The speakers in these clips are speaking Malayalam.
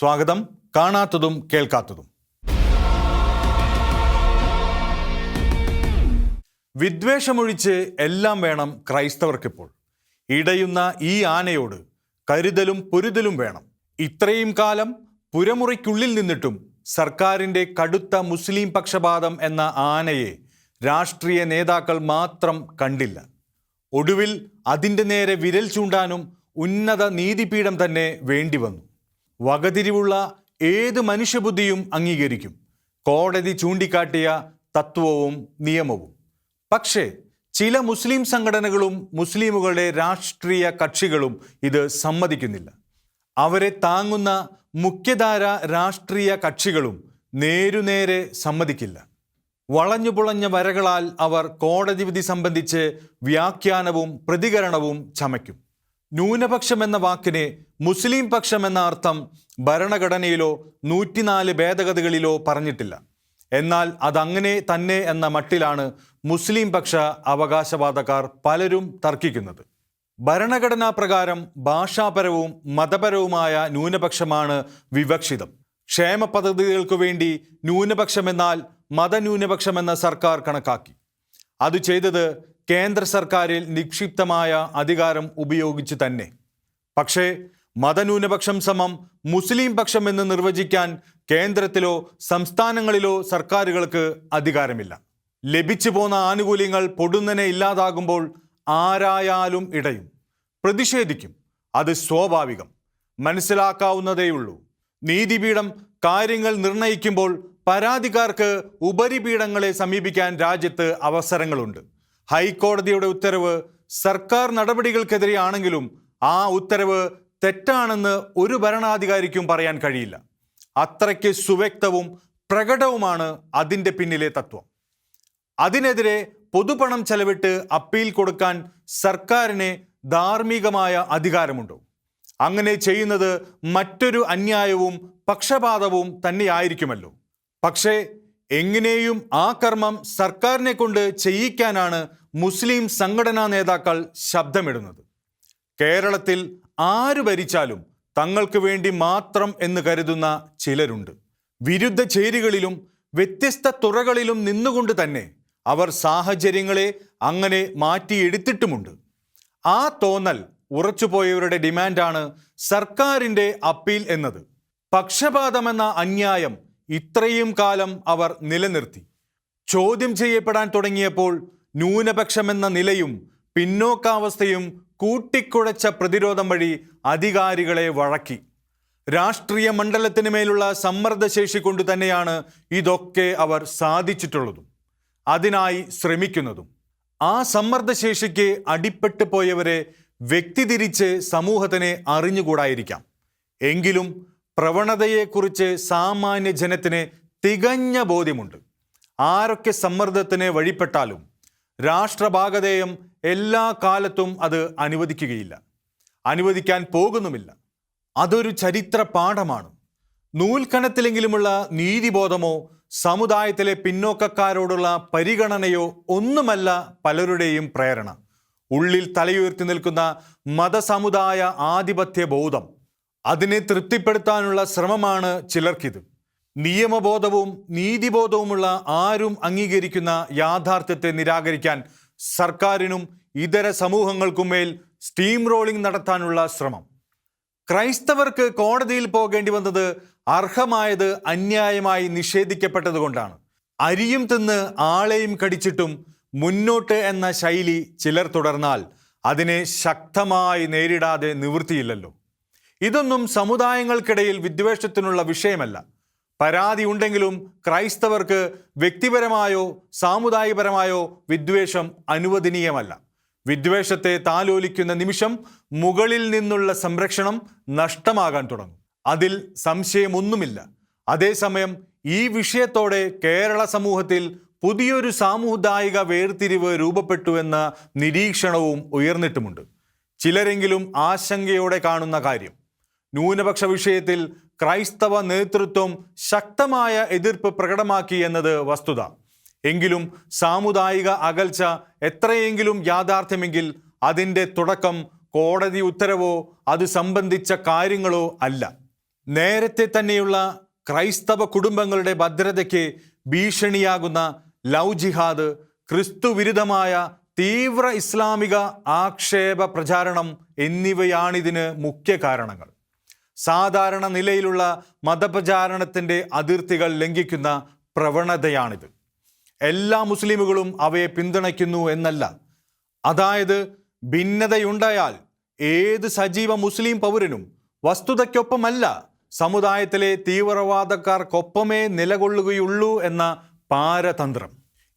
സ്വാഗതം. കാണാത്തതും കേൾക്കാത്തതും. വിദ്വേഷമൊഴിച്ച് എല്ലാം വേണം ക്രൈസ്തവർക്കിപ്പോൾ. ഇടയുന്ന ഈ ആനയോട് കരുതലും പൊരുതലും വേണം. ഇത്രയും കാലം പുരമുറിക്കുള്ളിൽ നിന്നിട്ടും സർക്കാരിന്റെ കടുത്ത മുസ്ലിം പക്ഷപാതം എന്ന ആനയെ രാഷ്ട്രീയ നേതാക്കൾ മാത്രം കണ്ടില്ല. ഒടുവിൽ അതിന്റെ നേരെ വിരൽ ചൂണ്ടാനും ഉന്നത നീതിപീഠം തന്നെ വേണ്ടിവന്നു വകതിരിവുള്ള ഏത് മനുഷ്യബുദ്ധിയും അംഗീകരിക്കും. കോടതി ചൂണ്ടിക്കാട്ടിയ തത്വവും നിയമവും. പക്ഷേ ചില മുസ്ലിം സംഘടനകളും മുസ്ലിമുകളുടെ രാഷ്ട്രീയ കക്ഷികളും ഇത് സമ്മതിക്കുന്നില്ല. അവരെ താങ്ങുന്ന മുഖ്യധാര രാഷ്ട്രീയ കക്ഷികളും നേരുനേരെ സമ്മതിക്കില്ല. വളഞ്ഞുപുളഞ്ഞ വരകളാൽ അവർ കോടതി വിധി സംബന്ധിച്ച് വ്യാഖ്യാനവും പ്രതികരണവും ചമയ്ക്കും. ന്യൂനപക്ഷം എന്ന വാക്കിന് മുസ്ലിം പക്ഷം എന്ന അർത്ഥം ഭരണഘടനയിലോ നൂറ്റിനാല് ഭേദഗതികളിലോ പറഞ്ഞിട്ടില്ല. എന്നാൽ അതങ്ങനെ തന്നെ എന്ന മട്ടിലാണ് മുസ്ലിം പക്ഷ അവകാശവാദക്കാർ പലരും തർക്കിക്കുന്നത്. ഭരണഘടനാ പ്രകാരം ഭാഷാപരവും മതപരവുമായ ന്യൂനപക്ഷമാണ് വിവക്ഷിതം. ക്ഷേമ പദ്ധതികൾക്കു വേണ്ടി ന്യൂനപക്ഷമെന്നാൽ മതന്യൂനപക്ഷമെന്ന സർക്കാർ കണക്കാക്കി. അത് ചെയ്തത് കേന്ദ്ര സർക്കാരിൽ നിക്ഷിപ്തമായ അധികാരം ഉപയോഗിച്ച് തന്നെ. പക്ഷേ മതന്യൂനപക്ഷം സമം മുസ്ലിം പക്ഷം എന്ന് നിർവചിക്കാൻ കേന്ദ്രത്തിലോ സംസ്ഥാനങ്ങളിലോ സർക്കാരുകൾക്ക് അധികാരമില്ല. ലഭിച്ചു പോന്ന ആനുകൂല്യങ്ങൾ പൊടുന്നനെ ഇല്ലാതാകുമ്പോൾ ആരായാലും ഇടയും. പ്രതിഷേധിക്കും. അത് സ്വാഭാവികം. മനസ്സിലാക്കാവുന്നതേയുള്ളൂ. നീതിപീഠം കാര്യങ്ങൾ നിർണയിക്കുമ്പോൾ പരാതിക്കാർക്ക് ഉപരിപീഠങ്ങളെ സമീപിക്കാൻ രാജ്യത്ത് അവസരങ്ങളുണ്ട്. ഹൈക്കോടതിയുടെ ഉത്തരവ് സർക്കാർ നടപടികൾക്കെതിരെയാണെങ്കിലും ആ ഉത്തരവ് തെറ്റാണെന്ന് ഒരു ഭരണാധികാരിക്കും പറയാൻ കഴിയില്ല. അത്രയ്ക്ക് സുവ്യക്തവും പ്രകടവുമാണ് അതിന്റെ പിന്നിലെ തത്വം. അതിനെതിരെ പൊതുപണം ചെലവിട്ട് അപ്പീൽ കൊടുക്കാൻ സർക്കാരിന് ധാർമ്മികമായ അധികാരമുണ്ടോ? അങ്ങനെ ചെയ്യുന്നത് മറ്റൊരു അന്യായവും പക്ഷപാതവും തന്നെയായിരിക്കുമല്ലോ. പക്ഷേ എങ്ങനെയും ആ കർമ്മം സർക്കാരിനെ കൊണ്ട് ചെയ്യിക്കാനാണ് മുസ്ലിം സംഘടനാ നേതാക്കൾ ശബ്ദമിടുന്നത്. കേരളത്തിൽ ആര് ഭരിച്ചാലും തങ്ങൾക്ക് വേണ്ടി മാത്രം എന്ന് കരുതുന്ന ചിലരുണ്ട്. വിരുദ്ധ ചേരികളിലും വ്യത്യസ്ത തുറകളിലും നിന്നുകൊണ്ട് തന്നെ അവർ സാഹചര്യങ്ങളെ അങ്ങനെ മാറ്റിയെടുത്തിട്ടുമുണ്ട്. ആ തോന്നൽ ഉറച്ചുപോയവരുടെ ഡിമാൻഡാണ് സർക്കാരിന്റെ അപ്പീൽ എന്നത്. പക്ഷപാതമെന്ന അന്യായം ഇത്രയും കാലം അവർ നിലനിർത്തി. ചോദ്യം ചെയ്യപ്പെടാൻ തുടങ്ങിയപ്പോൾ ന്യൂനപക്ഷമെന്ന നിലയും പിന്നോക്കാവസ്ഥയും കൂട്ടിക്കുഴച്ച പ്രതിരോധം വഴി അധികാരികളെ വഴക്കി. രാഷ്ട്രീയ മണ്ഡലത്തിന് മേലുള്ള സമ്മർദ്ദശേഷി കൊണ്ട് തന്നെയാണ് ഇതൊക്കെ അവർ സാധിച്ചിട്ടുള്ളതും അതിനായി ശ്രമിക്കുന്നതും. ആ സമ്മർദ്ദശേഷിക്ക് അടിപ്പെട്ടു പോയവരെ വ്യക്തിതിരിച്ച് സമൂഹത്തിനെ അറിഞ്ഞുകൂടായിരിക്കാം. എങ്കിലും പ്രവണതയെക്കുറിച്ച് സാമാന്യ ജനത്തിന് തികഞ്ഞ ബോധ്യമുണ്ട്. ആരൊക്കെ സമ്മർദ്ദത്തിന് വഴിപ്പെട്ടാലും രാഷ്ട്രഭാഗധേയം എല്ലാ കാലത്തും അത് അനുവദിക്കുകയില്ല. അനുവദിക്കാൻ പോകുന്നുമില്ല. അതൊരു ചരിത്ര പാഠമാണ്. നൂൽക്കണത്തിലെങ്കിലുമുള്ള നീതിബോധമോ സമുദായത്തിലെ പിന്നോക്കക്കാരോടുള്ള പരിഗണനയോ ഒന്നുമല്ല പലരുടെയും പ്രേരണ. ഉള്ളിൽ തലയുയർത്തി നിൽക്കുന്ന മതസമുദായ ആധിപത്യ ബോധം അതിനെ തൃപ്തിപ്പെടുത്താനുള്ള ശ്രമമാണ് ചിലർക്കിത്. നിയമബോധവും നീതിബോധവുമുള്ള ആരും അംഗീകരിക്കുന്ന യാഥാർത്ഥ്യത്തെ നിരാകരിക്കാൻ സർക്കാരിനും ഇതര സമൂഹങ്ങൾക്കും മേൽ സ്റ്റീം റോളിംഗ് നടത്താനുള്ള ശ്രമം. ക്രൈസ്തവർക്ക് കോടതിയിൽ പോകേണ്ടി വന്നത് അർഹമായത് അന്യായമായി നിഷേധിക്കപ്പെട്ടതുകൊണ്ടാണ്. അരിയും തിന്ന് ആളെയും കടിച്ചിട്ടും മുന്നോട്ട് എന്ന ശൈലി ചിലർ തുടർന്നാൽ അതിനെ ശക്തമായി നേരിടാതെ നിവൃത്തിയില്ലല്ലോ. ഇതൊന്നും സമുദായങ്ങൾക്കിടയിൽ വിദ്വേഷത്തിനുള്ള വിഷയമല്ല. പരാതി ഉണ്ടെങ്കിലും ക്രൈസ്തവർക്ക് വ്യക്തിപരമായോ സാമുദായികപരമായോ വിദ്വേഷം അനുവദനീയമല്ല. വിദ്വേഷത്തെ താലോലിക്കുന്ന നിമിഷം മുകളിൽ നിന്നുള്ള സംരക്ഷണം നഷ്ടമാകാൻ തുടങ്ങും. അതിൽ സംശയമൊന്നുമില്ല. അതേസമയം ഈ വിഷയത്തോടെ കേരള സമൂഹത്തിൽ പുതിയൊരു സാമുദായിക വേർതിരിവ് രൂപപ്പെട്ടുവെന്ന നിരീക്ഷണവും ഉയർന്നിട്ടുമുണ്ട്. ചിലരെങ്കിലും ആശങ്കയോടെ കാണുന്ന കാര്യം. ന്യൂനപക്ഷ വിഷയത്തിൽ ക്രൈസ്തവ നേതൃത്വം ശക്തമായ എതിർപ്പ് പ്രകടമാക്കി എന്നത് വസ്തുത. എങ്കിലും സാമുദായിക അകൽച്ച എത്രയെങ്കിലും യാഥാർത്ഥ്യമെങ്കിൽ അതിന്റെ തുടക്കം കോടതി ഉത്തരവോ അത് സംബന്ധിച്ച കാര്യങ്ങളോ അല്ല. നേരത്തെ തന്നെയുള്ള ക്രൈസ്തവ കുടുംബങ്ങളുടെ ഭദ്രതയ്ക്ക് ഭീഷണിയാകുന്ന ലവ് ജിഹാദ് ക്രിസ്തുവിരുദ്ധമായ തീവ്ര ഇസ്ലാമിക ആക്ഷേപ പ്രചാരണം എന്നിവയാണിതിന് മുഖ്യ കാരണങ്ങൾ. സാധാരണ നിലയിലുള്ള മതപ്രചാരണത്തിന്റെ അതിർത്തികൾ ലംഘിക്കുന്ന പ്രവണതയാണിത്. എല്ലാ മുസ്ലിമുകളും അവയെ പിന്തുണയ്ക്കുന്നു എന്നല്ല. അതായത് ഭിന്നതയുണ്ടായാൽ ഏത് സജീവ മുസ്ലിം പൗരനും വസ്തുതയ്ക്കൊപ്പമല്ല സമുദായത്തിലെ തീവ്രവാദക്കാർക്കൊപ്പമേ നിലകൊള്ളുകയുള്ളൂ എന്ന പാരതന്ത്രം.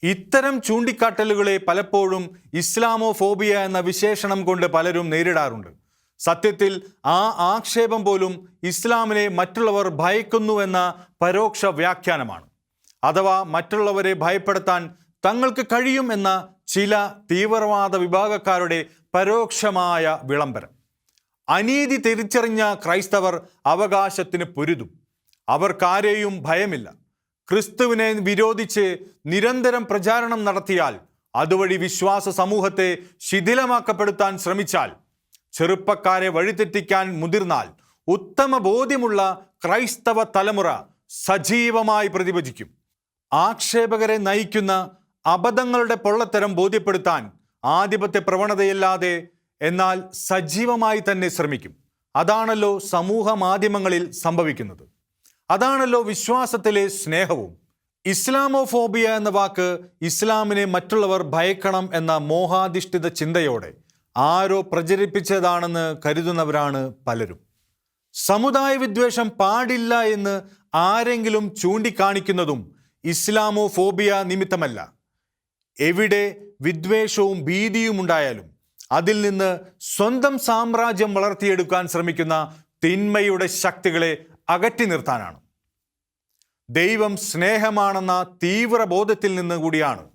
ഇത്തരം ചൂണ്ടിക്കാട്ടലുകളെ പലപ്പോഴും ഇസ്ലാമോഫോബിയ എന്ന വിശേഷണം കൊണ്ട് പലരും നേരിടാറുണ്ട്. സത്യത്തിൽ ആ ആക്ഷേപം പോലും ഇസ്ലാമിനെ മറ്റുള്ളവർ ഭയക്കുന്നു എന്ന പരോക്ഷ വ്യാഖ്യാനമാണ്. അഥവാ മറ്റുള്ളവരെ ഭയപ്പെടുത്താൻ തങ്ങൾക്ക് കഴിയും എന്ന ചില തീവ്രവാദ വിഭാഗക്കാരുടെ പരോക്ഷമായ വിളംബരം. അനീതി തിരിച്ചറിഞ്ഞ ക്രൈസ്തവർ അവകാശത്തിന് പൊരുതും. അവർക്കാരെയും ഭയമില്ല. ക്രിസ്തുവിനെ വിരോധിച്ച് നിരന്തരം പ്രചാരണം നടത്തിയാൽ അതുവഴി വിശ്വാസ സമൂഹത്തെ ശിഥിലമാക്കപ്പെടുത്താൻ ശ്രമിച്ചാൽ ചെറുപ്പക്കാരെ വഴിതെറ്റിക്കാൻ മുതിർന്നാൽ ഉത്തമ ബോധ്യമുള്ള ക്രൈസ്തവ തലമുറ സജീവമായി പ്രതിഭജിക്കും. ആക്ഷേപകരെ നയിക്കുന്ന അബദ്ധങ്ങളുടെ പൊള്ളത്തരം ബോധ്യപ്പെടുത്താൻ ആധിപത്യ പ്രവണതയല്ലാതെ എന്നാൽ സജീവമായി തന്നെ ശ്രമിക്കും. അതാണല്ലോ സമൂഹ മാധ്യമങ്ങളിൽ സംഭവിക്കുന്നത്. അതാണല്ലോ വിശ്വാസത്തിലെ സ്നേഹവും. ഇസ്ലാമോഫോബിയ എന്ന വാക്ക് ഇസ്ലാമിനെ മറ്റുള്ളവർ ഭയക്കണം എന്ന മോഹാധിഷ്ഠിത ചിന്തയോടെ ആരോ പ്രചരിപ്പിച്ചതാണെന്ന് കരുതുന്നവരാണ് പലരും. സമുദായ വിദ്വേഷം പാടില്ല എന്ന് ആരെങ്കിലും ചൂണ്ടിക്കാണിക്കുന്നതും ഇസ്ലാമോ ഫോബിയ നിമിത്തമല്ല. എവിടെ വിദ്വേഷവും ഭീതിയും ഉണ്ടായാലും അതിൽ നിന്ന് സ്വന്തം സാമ്രാജ്യം വളർത്തിയെടുക്കാൻ ശ്രമിക്കുന്ന തിന്മയുടെ ശക്തികളെ അകറ്റി നിർത്താനാണ്. ദൈവം സ്നേഹമാണെന്ന തീവ്ര ബോധത്തിൽ നിന്ന് കൂടിയാണ്.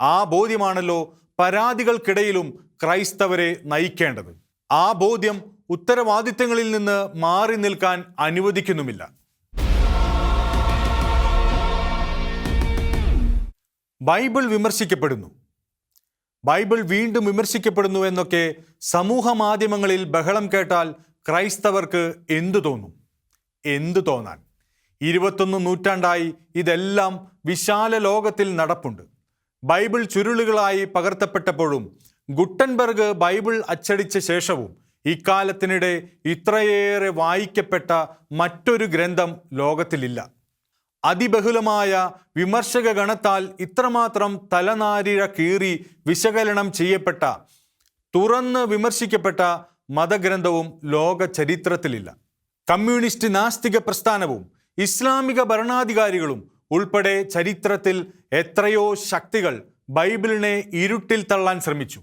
ആ ബോധ്യമാണല്ലോ പരാതികൾക്കിടയിലും ക്രൈസ്തവരെ നയിക്കേണ്ടത്. ആ ബോധ്യം ഉത്തരവാദിത്തങ്ങളിൽ നിന്ന് മാറി നിൽക്കാൻ അനുവദിക്കുന്നുമില്ല. ബൈബിൾ വിമർശിക്കപ്പെടുന്നു. ബൈബിൾ വീണ്ടും വിമർശിക്കപ്പെടുന്നു എന്നൊക്കെ സമൂഹ മാധ്യമങ്ങളിൽ ബഹളം കേട്ടാൽ ക്രൈസ്തവർക്ക് എന്തു തോന്നും? എന്തു തോന്നാൻ? ഇരുപത്തൊന്ന് നൂറ്റാണ്ടായി ഇതെല്ലാം വിശാല ലോകത്തിൽ നടപ്പുണ്ട്. ബൈബിൾ ചുരുളുകളായി പകർത്തപ്പെട്ടപ്പോഴും ഗുട്ടൻബർഗ് ബൈബിൾ അച്ചടിച്ച ശേഷവും ഇക്കാലത്തിനിടെ ഇത്രയേറെ വായിക്കപ്പെട്ട മറ്റൊരു ഗ്രന്ഥം ലോകത്തിലില്ല. അതിബഹുലമായ വിമർശക ഗണത്താൽ ഇത്രമാത്രം തലനാരിഴ കീറി വിശകലനം ചെയ്യപ്പെട്ട തുറന്ന് വിമർശിക്കപ്പെട്ട മതഗ്രന്ഥവും ലോക ചരിത്രത്തിലില്ല കമ്മ്യൂണിസ്റ്റ് നാസ്തിക പ്രസ്ഥാനവും ഇസ്ലാമിക ഭരണാധികാരികളും ഉൾപ്പെടെ ചരിത്രത്തിൽ എത്രയോ ശക്തികൾ ബൈബിളിനെ ഇരുട്ടിൽ തള്ളാൻ ശ്രമിച്ചു.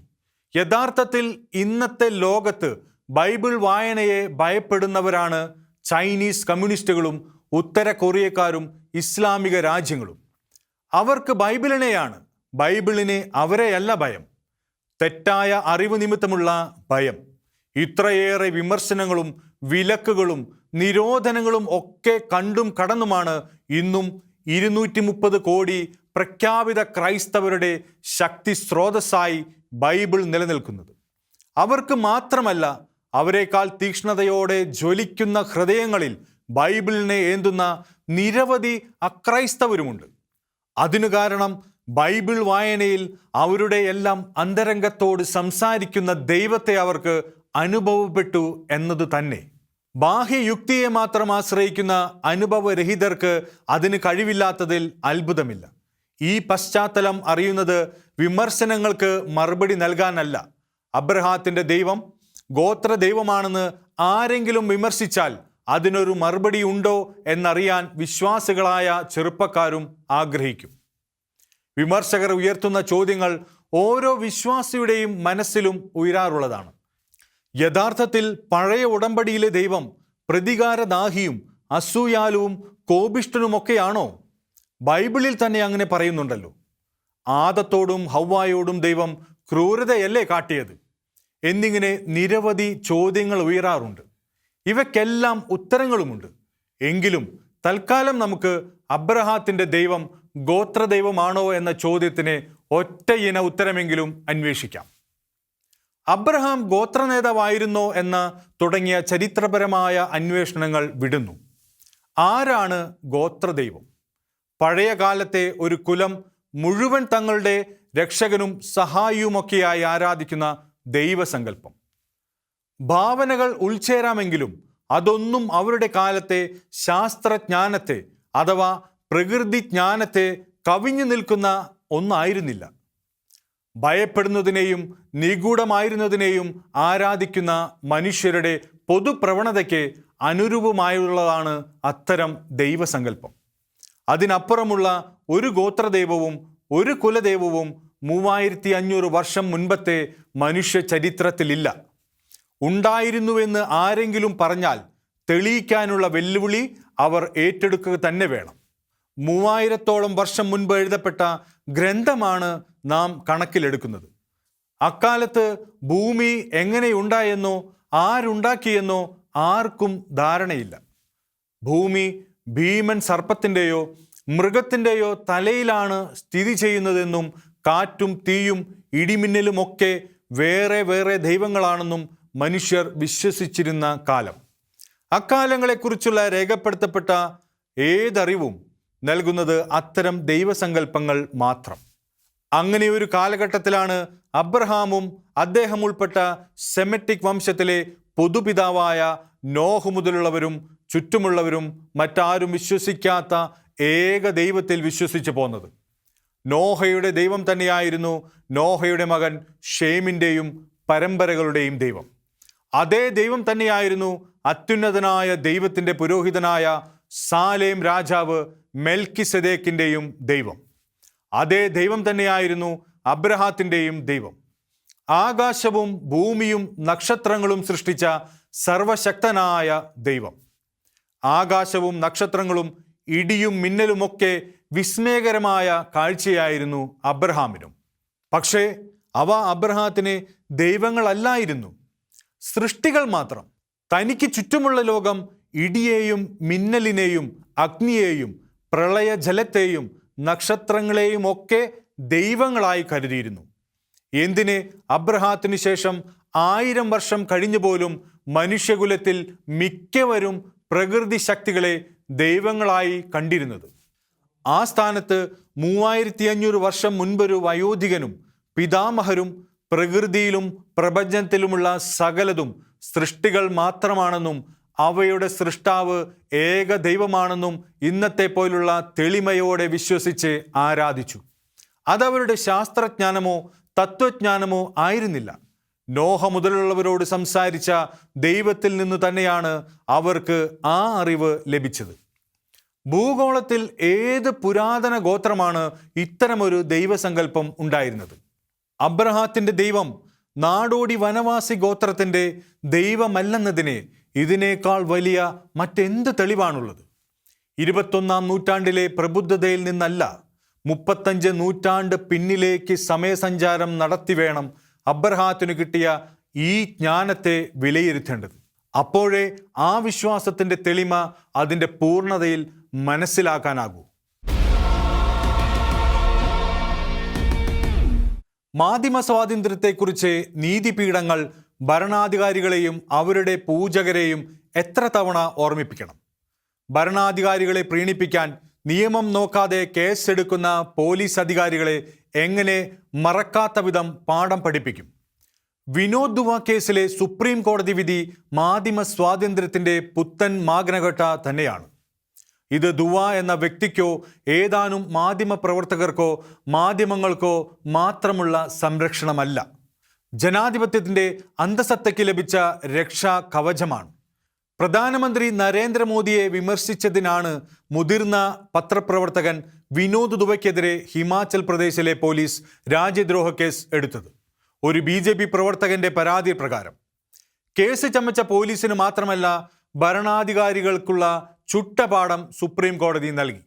യഥാർത്ഥത്തിൽ ഇന്നത്തെ ലോകത്ത് ബൈബിൾ വായനയെ ഭയപ്പെടുന്നവരാണ് ചൈനീസ് കമ്മ്യൂണിസ്റ്റുകളും ഉത്തര കൊറിയക്കാരും ഇസ്ലാമിക രാജ്യങ്ങളും. അവർക്ക് ബൈബിളിനെയാണ് ബൈബിളിനെ അവരെയല്ല ഭയം തെറ്റായ അറിവ് നിമിത്തമുള്ള ഭയം. ഇത്രയേറെ വിമർശനങ്ങളും വിലക്കുകളും നിരോധനങ്ങളും ഒക്കെ കണ്ടും കടന്നുമാണ് ഇന്നും ഇരുന്നൂറ്റി മുപ്പത് കോടി പ്രഖ്യാപിത ക്രൈസ്തവരുടെ ശക്തി സ്രോതസ്സായി ബൈബിൾ നിലനിൽക്കുന്നത്. അവർക്ക് മാത്രമല്ല അവരെക്കാൾ തീക്ഷ്ണതയോടെ ജ്വലിക്കുന്ന ഹൃദയങ്ങളിൽ ബൈബിളിനെ ഏന്തുന്ന നിരവധി അക്രൈസ്തവരുമുണ്ട്. അതിനു കാരണം ബൈബിൾ വായനയിൽ അവരുടെ എല്ലാം അന്തരംഗത്തോട് സംസാരിക്കുന്ന ദൈവത്തെ അവർക്ക് അനുഭവപ്പെട്ടു എന്നത് തന്നെ. ബാഹ്യയുക്തിയെ മാത്രം ആശ്രയിക്കുന്ന അനുഭവരഹിതർക്ക് അതിന് കഴിവില്ലാത്തതിൽ അത്ഭുതമില്ല. ഈ പശ്ചാത്തലം അറിയുന്നത് വിമർശനങ്ങൾക്ക് മറുപടി നൽകാനല്ല. അബ്രഹാത്തിന്റെ ദൈവം ഗോത്ര ദൈവമാണെന്ന് ആരെങ്കിലും വിമർശിച്ചാൽ അതിനൊരു മറുപടി ഉണ്ടോ എന്നറിയാൻ വിശ്വാസികളായ ചെറുപ്പക്കാരും ആഗ്രഹിക്കും. വിമർശകർ ഉയർത്തുന്ന ചോദ്യങ്ങൾ ഓരോ വിശ്വാസിയുടെയും മനസ്സിലും ഉയരാറുള്ളതാണ്. യഥാർത്ഥത്തിൽ പഴയ ഉടമ്പടിയിലെ ദൈവം പ്രതികാരദാഹിയും അസൂയാലുവും കോപിഷ്ഠനുമൊക്കെയാണോ? ബൈബിളിൽ തന്നെ അങ്ങനെ പറയുന്നുണ്ടല്ലോ. ആദത്തോടും ഹൗവായോടും ദൈവം ക്രൂരതയല്ലേ കാട്ടിയത്? എന്നിങ്ങനെ നിരവധി ചോദ്യങ്ങൾ ഉയരാറുണ്ട്. ഇവയ്ക്കെല്ലാം ഉത്തരങ്ങളുമുണ്ട്. എങ്കിലും തൽക്കാലം നമുക്ക് അബ്രഹാത്തിന്റെ ദൈവം ഗോത്രദൈവമാണോ എന്ന ചോദ്യത്തിന് ഒറ്റയിന ഉത്തരമെങ്കിലും അന്വേഷിക്കാം. അബ്രഹാം ഗോത്രനേതാവായിരുന്നോ എന്ന തുടങ്ങിയ ചരിത്രപരമായ അന്വേഷണങ്ങൾ വിടുന്നു. ആരാണ് ഗോത്രദൈവം? പഴയ കാലത്തെ ഒരു കുലം മുഴുവൻ തങ്ങളുടെ രക്ഷകനും സഹായിയുമൊക്കെയായി ആരാധിക്കുന്ന ദൈവസങ്കല്പം. ഭാവനകൾ ഉൾച്ചേരാമെങ്കിലും അതൊന്നും അവരുടെ കാലത്തെ ശാസ്ത്രജ്ഞാനത്തെ അഥവാ പ്രകൃതിജ്ഞാനത്തെ കവിഞ്ഞു നിൽക്കുന്ന ഒന്നായിരുന്നില്ല. ഭയപ്പെടുന്നതിനെയും നിഗൂഢമായിരുന്നതിനെയും ആരാധിക്കുന്ന മനുഷ്യരുടെ പൊതുപ്രവണതയ്ക്ക് അനുരൂപമായുള്ളതാണ് അത്തരം ദൈവസങ്കല്പം. അതിനപ്പുറമുള്ള ഒരു ഗോത്രദൈവവും ഒരു കുലദൈവവും മൂവായിരത്തി അഞ്ഞൂറ് വർഷം മുൻപത്തെ മനുഷ്യ ചരിത്രത്തിലില്ല ഉണ്ടായിരുന്നുവെന്ന് ആരെങ്കിലും പറഞ്ഞാൽ തെളിയിക്കാനുള്ള വെല്ലുവിളി അവർ ഏറ്റെടുക്കുക തന്നെ വേണം. മൂവായിരത്തോളം വർഷം മുൻപ് എഴുതപ്പെട്ട ഗ്രന്ഥമാണ് നാം കണക്കിലെടുക്കുന്നത്. അക്കാലത്ത് ഭൂമി എങ്ങനെയുണ്ടായെന്നോ ആരുണ്ടാക്കിയെന്നോ ആർക്കും ധാരണയില്ല. ഭൂമി ഭീമൻ സർപ്പത്തിന്റെയോ മൃഗത്തിന്റെയോ തലയിലാണ് സ്ഥിതി ചെയ്യുന്നതെന്നും കാറ്റും തീയും ഇടിമിന്നലുമൊക്കെ വേറെ വേറെ ദൈവങ്ങളാണെന്നും മനുഷ്യർ വിശ്വസിച്ചിരുന്ന കാലം. അക്കാലങ്ങളെക്കുറിച്ചുള്ള രേഖപ്പെടുത്തപ്പെട്ട ഏതറിവും നൽകുന്നത് അത്തരം ദൈവസങ്കല്പങ്ങൾ മാത്രം. അങ്ങനെ ഒരു കാലഘട്ടത്തിലാണ് അബ്രഹാമും അദ്ദേഹം ഉൾപ്പെട്ട സെമറ്റിക് വംശത്തിലെ പൊതുപിതാവായ നോഹ് മുതലുള്ളവരും ചുറ്റുമുള്ളവരും മറ്റാരും വിശ്വസിക്കാത്ത ഏക ദൈവത്തിൽ വിശ്വസിച്ചു പോന്നത്. നോഹയുടെ ദൈവം തന്നെയായിരുന്നു നോഹയുടെ മകൻ ഷേമിന്റെയും പരമ്പരകളുടെയും ദൈവം. അതേ ദൈവം തന്നെയായിരുന്നു അത്യുന്നതനായ ദൈവത്തിന്റെ പുരോഹിതനായ സാലേം രാജാവ് മെൽക്കിസെദേക്കിന്റെയും ദൈവം. അതേ ദൈവം തന്നെയായിരുന്നു അബ്രഹാത്തിന്റെയും ദൈവം. ആകാശവും ഭൂമിയും നക്ഷത്രങ്ങളും സൃഷ്ടിച്ച സർവശക്തനായ ദൈവം. ആകാശവും നക്ഷത്രങ്ങളും ഇടിയും മിന്നലുമൊക്കെ വിസ്മയകരമായ കാഴ്ചയായിരുന്നു അബ്രഹാമിനും. പക്ഷേ അവ അബ്രഹാത്തിന് ദൈവങ്ങളല്ലായിരുന്നു. സൃഷ്ടികൾ മാത്രം. തനിക്ക് ചുറ്റുമുള്ള ലോകം ഇടിയേയും മിന്നലിനെയും അഗ്നിയെയും പ്രളയജലത്തെയും നക്ഷത്രങ്ങളെയും ഒക്കെ ദൈവങ്ങളായി കരുതിയിരുന്നു. എന്തിന് അബ്രഹാത്തിന് ശേഷം ആയിരം വർഷം കഴിഞ്ഞു പോലും മനുഷ്യകുലത്തിൽ മിക്കവരും പ്രകൃതി ശക്തികളെ ദൈവങ്ങളായി കണ്ടിരുന്നത്. ആ സ്ഥാനത്ത് മൂവായിരത്തി അഞ്ഞൂറ് വർഷം മുൻപൊരു വയോധികനും പിതാമഹരും പ്രകൃതിയിലും പ്രപഞ്ചത്തിലുമുള്ള സകലതും സൃഷ്ടികൾ മാത്രമാണെന്നും അവയുടെ സൃഷ്ടാവ് ഏക ദൈവമാണെന്നും ഇന്നത്തെ പോലുള്ള തെളിമയോടെ വിശ്വസിച്ച് ആരാധിച്ചു. അതവരുടെ ശാസ്ത്രജ്ഞാനമോ തത്വജ്ഞാനമോ ആയിരുന്നില്ല. നോഹ മുതലുള്ളവരോട് സംസാരിച്ച ദൈവത്തിൽ നിന്ന് തന്നെയാണ് അവർക്ക് ആ അറിവ് ലഭിച്ചത്. ഭൂഗോളത്തിൽ ഏത് പുരാതന ഗോത്രമാണ് ഇത്തരമൊരു ദൈവസങ്കല്പം ഉണ്ടായിരുന്നത്? അബ്രഹാത്തിന്റെ ദൈവം നാടോടി വനവാസി ഗോത്രത്തിന്റെ ദൈവമല്ലെന്നതിനെ ഇതിനേക്കാൾ വലിയ മറ്റെന്ത് തെളിവാണുള്ളത്? ഇരുപത്തൊന്നാം നൂറ്റാണ്ടിലെ പ്രബുദ്ധതയിൽ നിന്നല്ല മുപ്പത്തഞ്ച് നൂറ്റാണ്ട് പിന്നിലേക്ക് സമയസഞ്ചാരം നടത്തി വേണം അബ്രഹാത്തിന് കിട്ടിയ ഈ ജ്ഞാനത്തെ വിലയിരുത്തേണ്ടത്. അപ്പോഴേ ആ വിശ്വാസത്തിന്റെ തെളിമ അതിന്റെ പൂർണതയിൽ മനസ്സിലാക്കാനാകൂ. മാധ്യമ സ്വാതന്ത്ര്യത്തെക്കുറിച്ച് നീതിപീഠങ്ങൾ ഭരണാധികാരികളെയും അവരുടെ പൂജകരെയും എത്ര തവണ ഓർമ്മിപ്പിക്കണം? ഭരണാധികാരികളെ പ്രീണിപ്പിക്കാൻ നിയമം നോക്കാതെ കേസെടുക്കുന്ന പോലീസ് അധികാരികളെ എങ്ങനെ മറക്കാത്ത വിധം പാഠം പഠിപ്പിക്കും? വിനോദ് ദുവ കേസിലെ സുപ്രീം കോടതി വിധി മാധ്യമ സ്വാതന്ത്ര്യത്തിന്റെ പുത്തൻ മാഗ്നഘട്ട തന്നെയാണ്. ഇത് ദുവ എന്ന വ്യക്തിക്കോ ഏതാനും മാധ്യമ പ്രവർത്തകർക്കോ മാധ്യമങ്ങൾക്കോ മാത്രമുള്ള സംരക്ഷണമല്ല. ജനാധിപത്യത്തിന്റെ അന്തസത്തയ്ക്ക് ലഭിച്ച രക്ഷാ കവചമാണ്. പ്രധാനമന്ത്രി നരേന്ദ്രമോദിയെ വിമർശിച്ചതിനാണ് മുതിർന്ന പത്രപ്രവർത്തകൻ വിനോദ് ദുബയ്ക്കെതിരെ ഹിമാചൽ പ്രദേശിലെ പോലീസ് രാജ്യദ്രോഹ കേസ് എടുത്തത്. ഒരു ബി ജെ പി പ്രവർത്തകന്റെ പരാതി പ്രകാരം. കേസ് ചമച്ച പോലീസിന് മാത്രമല്ല ഭരണാധികാരികൾക്കുള്ള ചുട്ടപാഠം സുപ്രീം കോടതി നൽകി.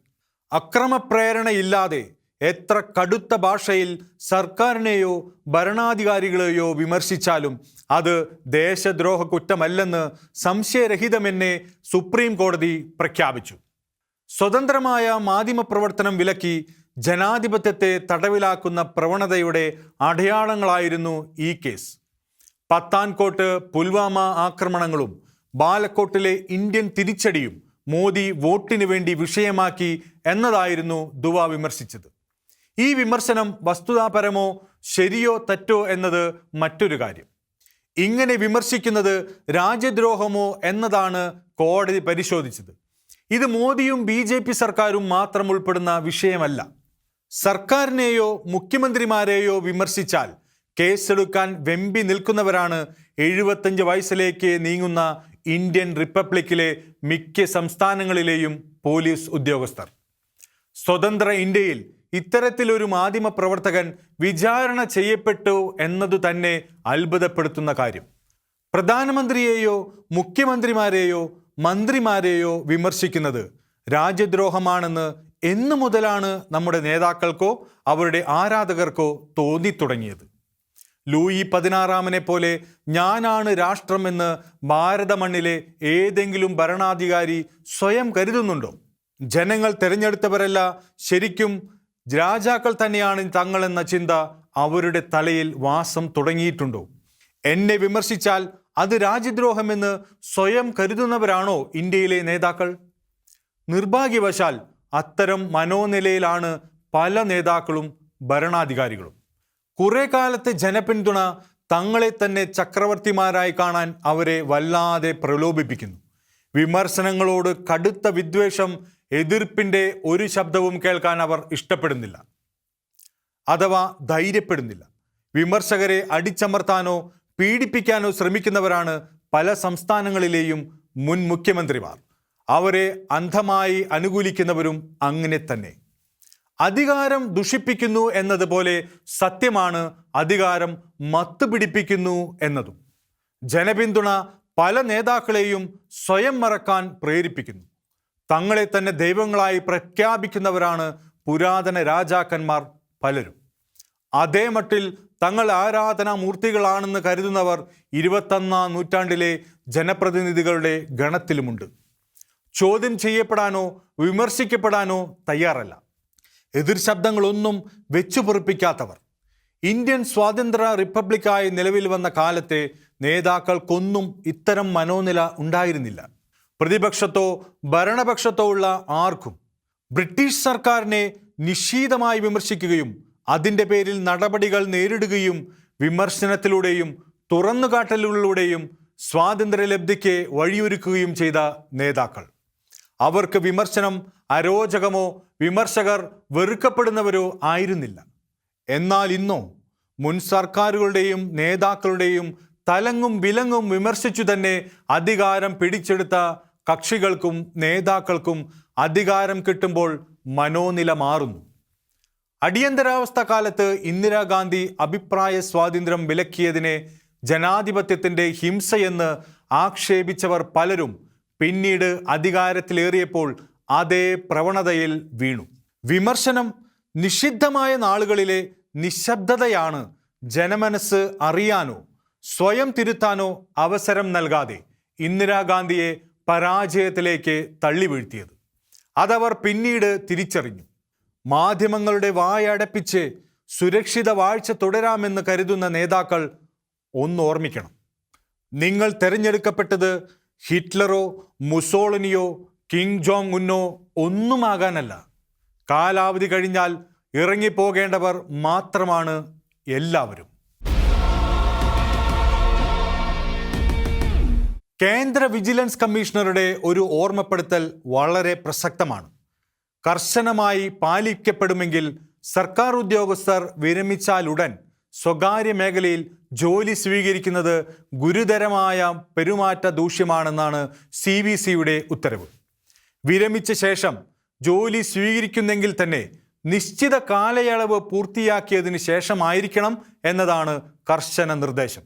അക്രമപ്രേരണയില്ലാതെ എത്ര കടുത്ത ഭാഷയിൽ സർക്കാരിനെയോ ഭരണാധികാരികളെയോ വിമർശിച്ചാലും അത് ദേശദ്രോഹ കുറ്റമല്ലെന്ന് സംശയരഹിതമെന്നെ സുപ്രീം കോടതി പ്രഖ്യാപിച്ചു. സ്വതന്ത്രമായ മാധ്യമപ്രവർത്തനം വിലക്കി ജനാധിപത്യത്തെ തടവിലാക്കുന്ന പ്രവണതയുടെ അടയാളങ്ങളായിരുന്നു ഈ കേസ്. പത്താൻകോട്ട് പുൽവാമ ആക്രമണങ്ങളും ബാലക്കോട്ടിലെ ഇന്ത്യൻ തിരിച്ചടിയും മോദി വോട്ടിന് വേണ്ടി വിഷയമാക്കി എന്നതായിരുന്നു ദുവ വിമർശിച്ചത്. ഈ വിമർശനം വസ്തുതാപരമോ ശരിയോ തെറ്റോ എന്നത് മറ്റൊരു കാര്യം. ഇങ്ങനെ വിമർശിക്കുന്നത് രാജ്യദ്രോഹമോ എന്നതാണ് കോടതി പരിശോധിച്ചത്. ഇത് മോദിയും ബി ജെ പി സർക്കാരും മാത്രം ഉൾപ്പെടുന്ന വിഷയമല്ല. സർക്കാരിനെയോ മുഖ്യമന്ത്രിമാരെയോ വിമർശിച്ചാൽ കേസെടുക്കാൻ വെമ്പി നിൽക്കുന്നവരാണ് എഴുപത്തഞ്ച് വയസ്സിലേക്ക് നീങ്ങുന്ന ഇന്ത്യൻ റിപ്പബ്ലിക്കിലെ മിക്ക സംസ്ഥാനങ്ങളിലെയും പോലീസ് ഉദ്യോഗസ്ഥർ. സ്വതന്ത്ര ഇന്ത്യയിൽ ഇത്തരത്തിലൊരു മാധ്യമ പ്രവർത്തകൻ വിചാരണ ചെയ്യപ്പെട്ടു എന്നതു തന്നെ അത്ഭുതപ്പെടുത്തുന്ന കാര്യം. പ്രധാനമന്ത്രിയെയോ മുഖ്യമന്ത്രിമാരെയോ മന്ത്രിമാരെയോ വിമർശിക്കുന്നത് രാജ്യദ്രോഹമാണെന്ന് എന്നു മുതലാണ് നമ്മുടെ നേതാക്കൾക്കോ അവരുടെ ആരാധകർക്കോ തോന്നിത്തുടങ്ങിയത്. ലൂയി പതിനാറാമനെ പോലെ ഞാനാണ് രാഷ്ട്രമെന്ന് ഭാരത മണ്ണിലെ ഏതെങ്കിലും ഭരണാധികാരി സ്വയം കരുതുന്നുണ്ടോ? ജനങ്ങൾ തിരഞ്ഞെടുത്തവരല്ല ശരിക്കും രാജാക്കൾ തന്നെയാണ് തങ്ങളെന്ന ചിന്ത അവരുടെ തലയിൽ വാസം തുടങ്ങിയിട്ടുണ്ടോ? എന്നെ വിമർശിച്ചാൽ അത് രാജ്യദ്രോഹമെന്ന് സ്വയം കരുതുന്നവരാണോ ഇന്ത്യയിലെ നേതാക്കൾ? നിർഭാഗ്യവശാൽ അത്തരം മനോനിലയിലാണ് പല നേതാക്കളും ഭരണാധികാരികളും. കുറെ കാലത്തെ ജനപിന്തുണ തങ്ങളെ തന്നെ ചക്രവർത്തിമാരായി കാണാൻ അവരെ വല്ലാതെ പ്രലോഭിപ്പിക്കുന്നു. വിമർശനങ്ങളോട് കടുത്ത വിദ്വേഷം എതിർപ്പിന്റെ ഒരു ശബ്ദവും കേൾക്കാൻ അവർ ഇഷ്ടപ്പെടുന്നില്ല. അഥവാ ധൈര്യപ്പെടുന്നില്ല. വിമർശകരെ അടിച്ചമർത്താനോ പീഡിപ്പിക്കാനോ ശ്രമിക്കുന്നവരാണ് പല സംസ്ഥാനങ്ങളിലെയും മുൻ മുഖ്യമന്ത്രിമാർ. അവരെ അന്ധമായി അനുകൂലിക്കുന്നവരും അങ്ങനെ തന്നെ. അധികാരം ദുഷിപ്പിക്കുന്നു എന്നതുപോലെ സത്യമാണ് അധികാരം മത്തുപിടിപ്പിക്കുന്നു എന്നതും. ജനപിന്തുണ പല നേതാക്കളെയും സ്വയം മറക്കാൻ പ്രേരിപ്പിക്കുന്നു. തങ്ങളെ തന്നെ ദൈവങ്ങളായി പ്രഖ്യാപിക്കുന്നവരാണ് പുരാതന രാജാക്കന്മാർ പലരും. അതേ മട്ടിൽ തങ്ങൾ ആരാധനാ മൂർത്തികളാണെന്ന് കരുതുന്നവർ ഇരുപത്തൊന്നാം നൂറ്റാണ്ടിലെ ജനപ്രതിനിധികളുടെ ഗണത്തിലുമുണ്ട്. ചോദ്യം ചെയ്യപ്പെടാനോ വിമർശിക്കപ്പെടാനോ തയ്യാറല്ല. എതിർ ശബ്ദങ്ങളൊന്നും വെച്ചു പൊറിപ്പിക്കാത്തവർ. ഇന്ത്യൻ സ്വാതന്ത്ര്യ റിപ്പബ്ലിക്കായി നിലവിൽ വന്ന കാലത്തെ നേതാക്കൾക്കൊന്നും ഇത്തരം മനോനില ഉണ്ടായിരുന്നില്ല. പ്രതിപക്ഷത്തോ ഭരണപക്ഷത്തോ ഉള്ള ആർക്കും ബ്രിട്ടീഷ് സർക്കാരിനെ നിശീതമായി വിമർശിക്കുകയും അതിന്റെ പേരിൽ നടപടികൾ നേരിടുകയും വിമർശനത്തിലൂടെയും തുറന്നുകാട്ടലുകളിലൂടെയും സ്വാതന്ത്ര്യലബ്ധിക്ക് വഴിയൊരുക്കുകയും ചെയ്ത നേതാക്കൾ. അവർക്ക് വിമർശനം അരോചകമോ വിമർശകർ വെറുക്കപ്പെടുന്നവരോ ആയിരുന്നില്ല. എന്നാൽ ഇന്നോ മുൻ സർക്കാരുകളുടെയും നേതാക്കളുടെയും തലങ്ങും വിലങ്ങും വിമർശിച്ചു തന്നെ അധികാരം പിടിച്ചെടുത്ത കക്ഷികൾക്കും നേതാക്കൾക്കും അധികാരം കിട്ടുമ്പോൾ മനോനില മാറുന്നു. അടിയന്തരാവസ്ഥ കാലത്ത് ഇന്ദിരാഗാന്ധി അഭിപ്രായ സ്വാതന്ത്ര്യം വിലക്കിയതിനെ ജനാധിപത്യത്തിന്റെ ഹിംസയെന്ന് ആക്ഷേപിച്ചവർ പലരും പിന്നീട് അധികാരത്തിലേറിയപ്പോൾ അതേ പ്രവണതയിൽ വീണു. വിമർശനം നിഷിദ്ധമായ നാളുകളിലെ നിശബ്ദതയാണ് ജനമനസ് അറിയാനോ സ്വയം തിരുത്താനോ അവസരം നൽകാതെ ഇന്ദിരാഗാന്ധിയെ പരാജയത്തിലേക്ക് തള്ളി വീഴ്ത്തിയത് അതവർ പിന്നീട് തിരിച്ചറിഞ്ഞു. മാധ്യമങ്ങളുടെ വായടപ്പിച്ച് സുരക്ഷിത വാഴ്ച തുടരാമെന്ന് കരുതുന്ന നേതാക്കൾ ഒന്ന് ഓർമ്മിക്കണം. നിങ്ങൾ തെരഞ്ഞെടുക്കപ്പെട്ടത് ഹിറ്റ്ലറോ മുസോളിനിയോ കിങ് ജോങ് ഉന്നോ ഒന്നുമാകാനല്ല. കാലാവധി കഴിഞ്ഞാൽ ഇറങ്ങിപ്പോകേണ്ടവർ മാത്രമാണ് എല്ലാവരും. കേന്ദ്ര വിജിലൻസ് കമ്മീഷണറുടെ ഒരു ഓർമ്മപ്പെടുത്തൽ വളരെ പ്രസക്തമാണ്. കർശനമായി പാലിക്കപ്പെടുമെങ്കിൽ സർക്കാർ ഉദ്യോഗസ്ഥർ വിരമിച്ചാലുടൻ സ്വകാര്യ മേഖലയിൽ ജോലി സ്വീകരിക്കുന്നത് ഗുരുതരമായ പെരുമാറ്റ ദൂഷ്യമാണെന്നാണ് സി വി സിയുടെ ഉത്തരവ്. വിരമിച്ച ശേഷം ജോലി സ്വീകരിക്കുന്നെങ്കിൽ തന്നെ നിശ്ചിത കാലയളവ് പൂർത്തിയാക്കിയതിന് ശേഷമായിരിക്കണം എന്നതാണ് കർശന നിർദ്ദേശം.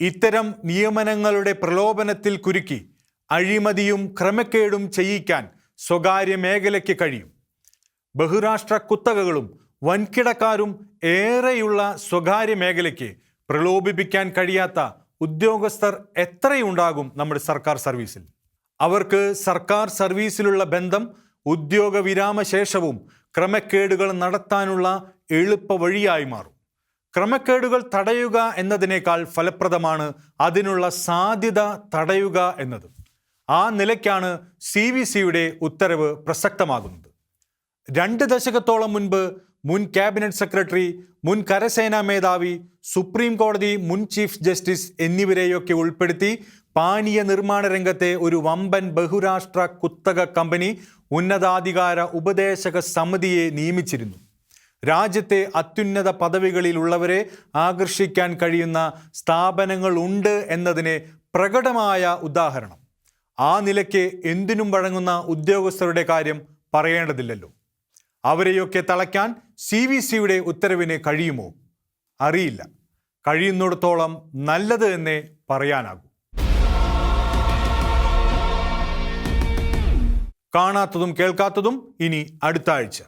ഇത്തരം നിയമനങ്ങളുടെ പ്രലോഭനത്തിൽ കുരുക്കി അഴിമതിയും ക്രമക്കേടും ചെയ്യിക്കാൻ സ്വകാര്യ മേഖലയ്ക്ക് കഴിയും. ബഹുരാഷ്ട്ര കുത്തകകളും വൻകിടക്കാരും ഏറെയുള്ള സ്വകാര്യ മേഖലയ്ക്ക് പ്രലോഭിപ്പിക്കാൻ കഴിയാത്ത ഉദ്യോഗസ്ഥർ എത്രയുണ്ടാകും നമ്മുടെ സർക്കാർ സർവീസിൽ? അവർക്ക് സർക്കാർ സർവീസിലുള്ള ബന്ധം ഉദ്യോഗ വിരാമശേഷവും ക്രമക്കേടുകൾ നടത്താനുള്ള എളുപ്പ വഴിയായി മാറും. ക്രമക്കേടുകൾ തടയുക എന്നതിനേക്കാൾ ഫലപ്രദമാണ് അതിനുള്ള സാധ്യത തടയുക എന്നത്. ആ നിലയ്ക്കാണ് സി വി സിയുടെ ഉത്തരവ് പ്രസക്തമാകുന്നത്. രണ്ട് ദശകത്തോളം മുൻപ് മുൻ ക്യാബിനറ്റ് സെക്രട്ടറി മുൻ കരസേനാ മേധാവി സുപ്രീം കോടതി മുൻ ചീഫ് ജസ്റ്റിസ് എന്നിവരെയൊക്കെ ഉൾപ്പെടുത്തി പാനീയ നിർമ്മാണ രംഗത്തെ ഒരു വമ്പൻ ബഹുരാഷ്ട്ര കുത്തക കമ്പനി ഉന്നതാധികാര ഉപദേശക സമിതിയെ നിയമിച്ചിരുന്നു. രാജ്യത്തെ അത്യുന്നത പദവികളിലുള്ളവരെ ആകർഷിക്കാൻ കഴിയുന്ന സ്ഥാപനങ്ങളുണ്ട് എന്നതിന് പ്രകടമായ ഉദാഹരണം. ആ നിലയ്ക്ക് എന്തിനും വഴങ്ങുന്ന ഉദ്യോഗസ്ഥരുടെ കാര്യം പറയേണ്ടതില്ലല്ലോ. അവരെയൊക്കെ തളയ്ക്കാൻ സി വി സിയുടെ ഉത്തരവിന് കഴിയുമോ? അറിയില്ല. കഴിയുന്നിടത്തോളം നല്ലത് എന്നേ പറയാനാകൂ. കാണാത്തതും കേൾക്കാത്തതും ഇനി അടുത്ത ആഴ്ച.